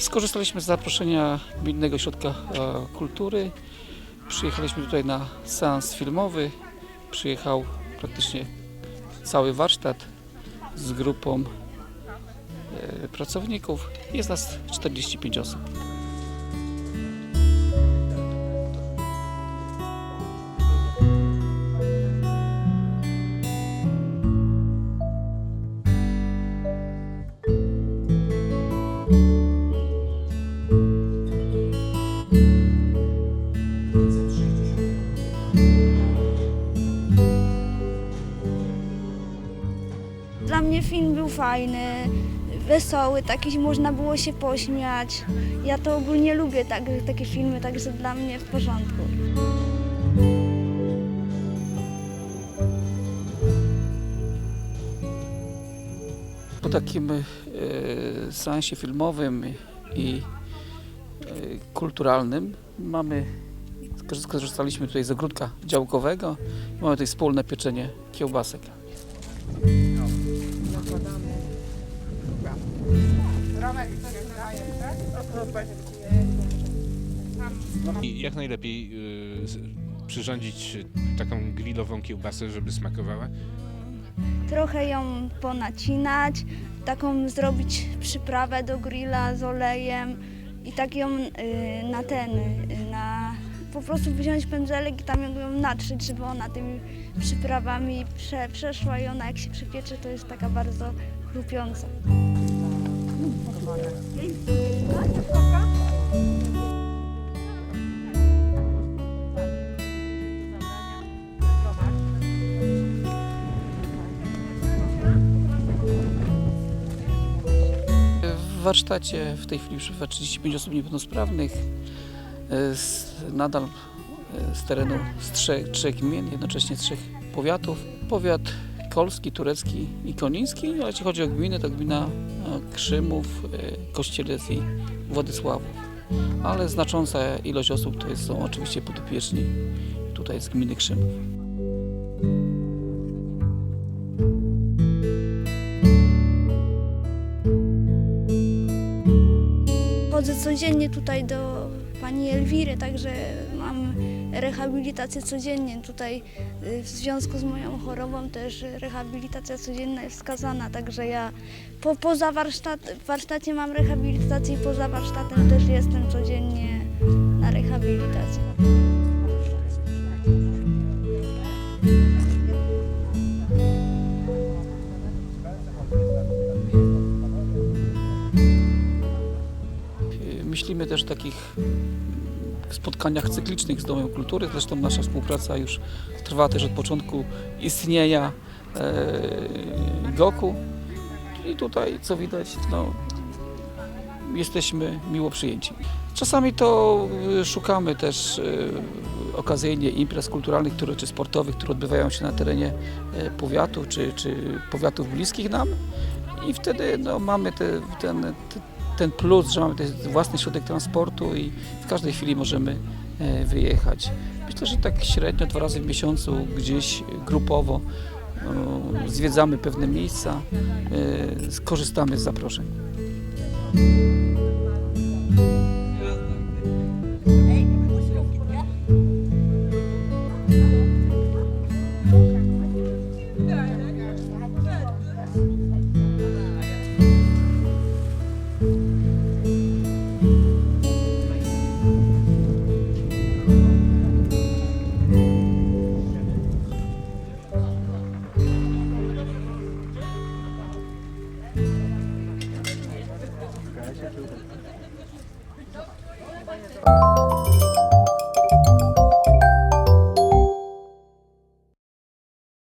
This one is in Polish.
Skorzystaliśmy z zaproszenia Gminnego Ośrodka e, Kultury. Przyjechaliśmy tutaj na seans filmowy. Przyjechał praktycznie cały warsztat z grupą e, pracowników. Jest nas 45 osób. Mnie film był fajny, wesoły, taki można było się pośmiać. Ja to ogólnie lubię tak, takie filmy, także dla mnie w porządku. Po takim e, seansie filmowym i e, kulturalnym mamy, skorzystaliśmy tutaj z ogródka działkowego i mamy tutaj wspólne pieczenie kiełbasek. I jak najlepiej y, przyrządzić taką grillową kiełbasę, żeby smakowała? Trochę ją ponacinać, taką zrobić przyprawę do grilla z olejem i tak ją y, na ten, y, na po prostu wziąć pędzelek i tam ją natrzeć, żeby ona tymi przyprawami prze, przeszła i ona jak się przypiecze, to jest taka bardzo chrupiąca. W warsztacie w tej chwili przebywa 35 osób niepełnosprawnych, e, nadal e, z terenu z trzech, trzech gmin, jednocześnie z trzech powiatów. Powiat kolski, turecki i koniński, ale jeśli chodzi o gminy, to gmina e, Krzymów, e, Kościelec i Władysławów. Ale znacząca ilość osób to jest, są oczywiście podopieczni tutaj z gminy Krzymów. Chodzę codziennie tutaj do pani Elwiry, także rehabilitację codziennie. Tutaj y, w związku z moją chorobą też rehabilitacja codzienna jest wskazana, także ja po, poza warsztat, warsztacie mam rehabilitację i poza warsztatem też jestem codziennie na rehabilitacji. Myślimy też takich spotkaniach cyklicznych z Domem Kultury. Zresztą nasza współpraca już trwa też od początku istnienia e, GOKU. I tutaj, co widać, no, jesteśmy miło przyjęci. Czasami to y, szukamy też y, okazyjnie imprez kulturalnych które, czy sportowych, które odbywają się na terenie e, powiatu czy, czy powiatów bliskich nam. I wtedy no, mamy te, ten, te, ten plus, że mamy własny środek transportu i w każdej chwili możemy e, wyjechać. Myślę, że tak średnio dwa razy w miesiącu gdzieś grupowo e, zwiedzamy pewne miejsca, e, skorzystamy z zaproszeń.